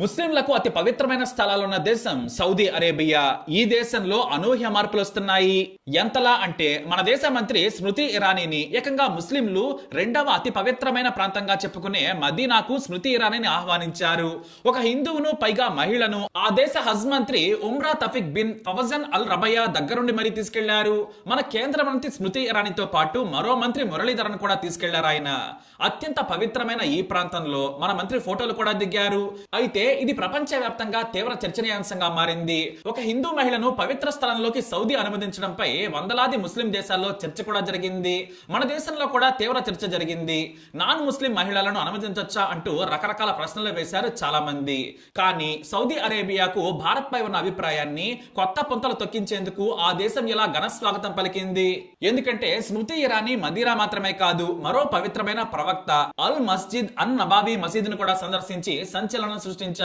ముస్లింలకు అతి పవిత్రమైన స్థలాలున్న దేశం సౌదీ అరేబియా. ఈ దేశంలో అనూహ్య మార్పులు వస్తున్నాయి. ఎంతలా అంటే మన దేశ మంత్రి స్మృతి ఇరానీని ఏకంగా ముస్లింలు రెండవ అతి పవిత్రమైన ప్రాంతంగా చెప్పుకునే మదీనాకు స్మృతి ఇరానీని ఆహ్వానించారు. ఒక హిందువును పైగా మహిళను ఆ దేశ హజ్ మంత్రి ఉమ్రా తఫిక్ బిన్ ఫవజన్ అల్ రబయా దగ్గరుండి మరీ తీసుకెళ్ళారు. మన కేంద్ర మంత్రి స్మృతి ఇరానీతో పాటు మరో మంత్రి మురళీధరన్ కూడా తీసుకెళ్ళారు ఆయన. అత్యంత పవిత్రమైన ఈ ప్రాంతంలో మన మంత్రి ఫోటోలు కూడా దిగారు. అయితే ఇది ప్రపంచవ్యాప్తంగా తీవ్ర చర్చనీయాంశంగా మారింది. ఒక హిందూ మహిళను పవిత్ర స్థలంలోకి సౌదీ అనుమతించడంపై వందలాది ముస్లిం దేశాల్లో చర్చ కూడా జరిగింది. మన దేశంలో కూడా తీవ్ర చర్చ జరిగింది. నాన్ ముస్లిం మహిళలను అనుమతించొచ్చా అంటూ రకరకాల ప్రశ్నలు వేశారు చాలా మంది కానీ సౌదీ అరేబియాకు భారత్ పై ఉన్న అభిప్రాయాన్ని కొత్త పొంతలు తొక్కించేందుకు ఆ దేశం ఇలా ఘన స్వాగతం పలికింది? ఎందుకంటే స్మృతి ఇరానీ మదీరా మాత్రమే కాదు మరో పవిత్రమైన ప్రవక్త అల్ మస్జిద్ అన్ నబాబీ మసీదును కూడా సందర్శించి సంచలనం సృష్టించారు.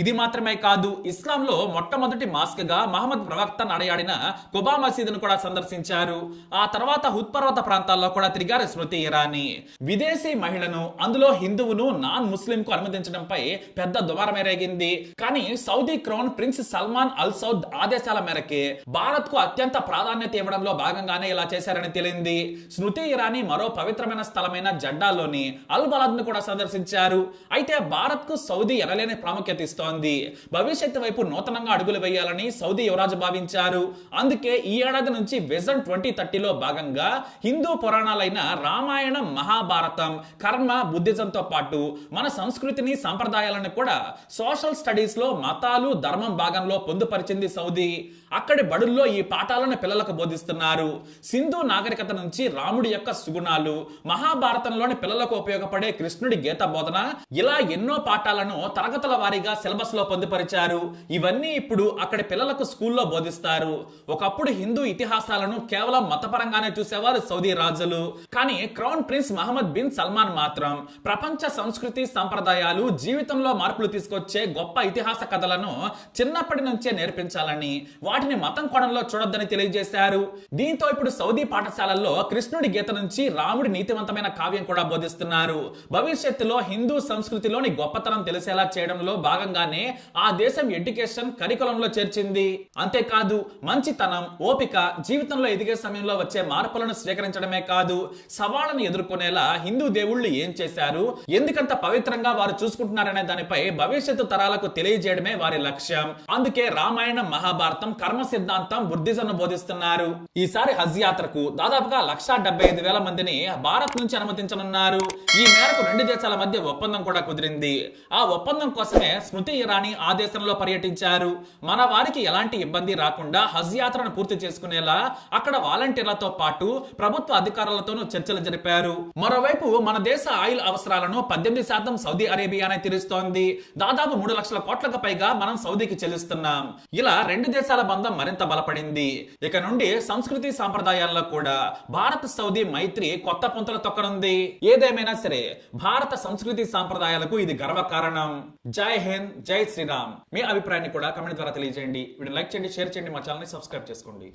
ఇది మాత్రమే కాదు ఇస్లాం లో మొట్టమొదటి మాస్క్గా మహమ్మద్ ప్రవక్త నడయాడిన కుబా మసీదును కూడా సందర్శించారు. ఆ తర్వాత హుత్ పర్వత ప్రాంతాల్లో కూడా తిరిగారు స్మృతి ఇరానీ. విదేశీ మహిళను అందులో హిందువును నాన్ ముస్లిం కు అనుమతించడంపై పెద్ద దుమారమే రేగింది. కానీ Saudi crown prince Salman Al Saud ఆదేశాల మేరకే భారత్కు అత్యంత ప్రాధాన్యత ఇవ్వడంలో భాగంగానే ఇలా చేశారని తెలియంది స్మృతి ఇరానీ మరో పవిత్రమైన స్థలమైన జడ్డాలోని అల్ బలాద్ను కూడా సందర్శించారు. అయితే భారత్కు సౌదీ ఎనలేని ప్రాముఖ్యత ఇస్తోంది. భవిష్యత్తు వైపు నూతనంగా అడుగులు వేయాలని సౌదీ యువరాజు భావించారు. అందుకే ఈ ఏడాది నుంచి విజన్ ట్వంటీ థర్టీలో భాగంగా హిందూ పురాణాలైన రామాయణం మహాభారతం కర్మ బుద్ధిజంతో పాటు మన సంస్కృతిని సంప్రదాయాలను కూడా సోషల్ స్టడీస్లో మతాలు ధర్మం భాగంలో పొందుపరిచింది సౌదీ. అక్కడి బడుల్లో ఈ పాఠాలను పిల్లలకు బోధిస్తున్నారు. సింధు నాగరికత నుంచి రాముడి యొక్క సుగుణాలు మహాభారతంలోని పిల్లలకు ఉపయోగపడే కృష్ణుడి గీత బోధన ఇలా ఎన్నో పాఠాలను తరగతి తరగతుల వారీగా సిలబస్లో పొందుపరిచారు. ఇవన్నీ ఇప్పుడు అక్కడి పిల్లలకు స్కూల్లో బోధిస్తారు. ఒకప్పుడు హిందూ ఇతిహాసాలను కేవలం మతపరంగానే చూసేవారు సౌదీ రాజులు. కానీ crown prince Mohammed bin Salman మాత్రం ప్రపంచ సంస్కృతి సంప్రదాయాలు జీవితంలో మార్పులు తీసుకొచ్చే గొప్ప ఇతిహాస కథలను చిన్నప్పటి నుంచే నేర్పించాలని వాటిని మతం కోణంలో చూడొద్దని తెలియజేశారు. దీంతో ఇప్పుడు సౌదీ పాఠశాలల్లో కృష్ణుడి గీత నుంచి రాముడి నీతివంతమైన కావ్యం కూడా బోధిస్తున్నారు. భవిష్యత్తులో హిందూ సంస్కృతిలోని గొప్పతనం తెలిసేలా చేయడం చేయడంలో భాగంగానే ఆ దేశం ఎడ్యుకేషన్ కరికులంలో చేర్చింది. అంతేకాదు మంచితనం ఓపిక జీవితంలో ఎదిగే సమయంలో వచ్చే మార్పులను స్వీకరించడమే కాదు సవాళ్ళను ఎదుర్కొనేలా హిందూ దేవుళ్ళు ఏం చేశారు ఎందుకంత పవిత్రంగా వారు చూసుకుంటున్నారనే దానిపై భవిష్యత్తు తరాలకు తెలియజేయడమే వారి లక్ష్యం. అందుకే రామాయణం మహాభారతం కర్మ సిద్ధాంతం బుద్ధిజం బోధిస్తున్నారు. ఈసారి హజ్ యాత్రకు దాదాపుగా లక్ష డెబ్బై ఐదు వేల మందిని భారత్ నుంచి అనుమతించనున్నారు. ఈ మేరకు రెండు దేశాల మధ్య ఒప్పందం కూడా కుదిరింది. ఆ ఒప్పందం కోసం కోసమే స్మృతి ఇరానీ ఆ దేశంలో పర్యటించారు. మన వారికి ఎలాంటి ఇబ్బంది రాకుండా హజ్ యాత్రను పూర్తి చేసుకునేలా అక్కడ వాలంటీర్లతో పాటు ప్రభుత్వ అధికారులతోనూ చర్చలు జరిపారు. మరోవైపు మన దేశ ఆయిల్ అవసరాలను పద్దెనిమిది శాతం సౌదీ అరేబియానే తీరుస్తోంది. దాదాపు మూడు లక్షల కోట్లకు పైగా మనం సౌదీకి చెల్లిస్తున్నాం. ఇలా రెండు దేశాల బంధం మరింత బలపడింది. ఇక నుండి సంస్కృతి సాంప్రదాయాల్లో కూడా భారత్ సౌదీ మైత్రి కొత్త పుంతలు తొక్కనుంది. ఏదేమైనా సరే భారత సంస్కృతి సాంప్రదాయాలకు ఇది గర్వకారణం. జై హింద్ జై శ్రీరామ్. మీ అభిప్రాయాన్ని కూడా కమెంట్ ద్వారా తెలియజేయండి. వీడియో లైక్ చేయండి షేర్ చేయండి మా ఛానల్ని సబ్స్క్రైబ్ చేసుకోండి.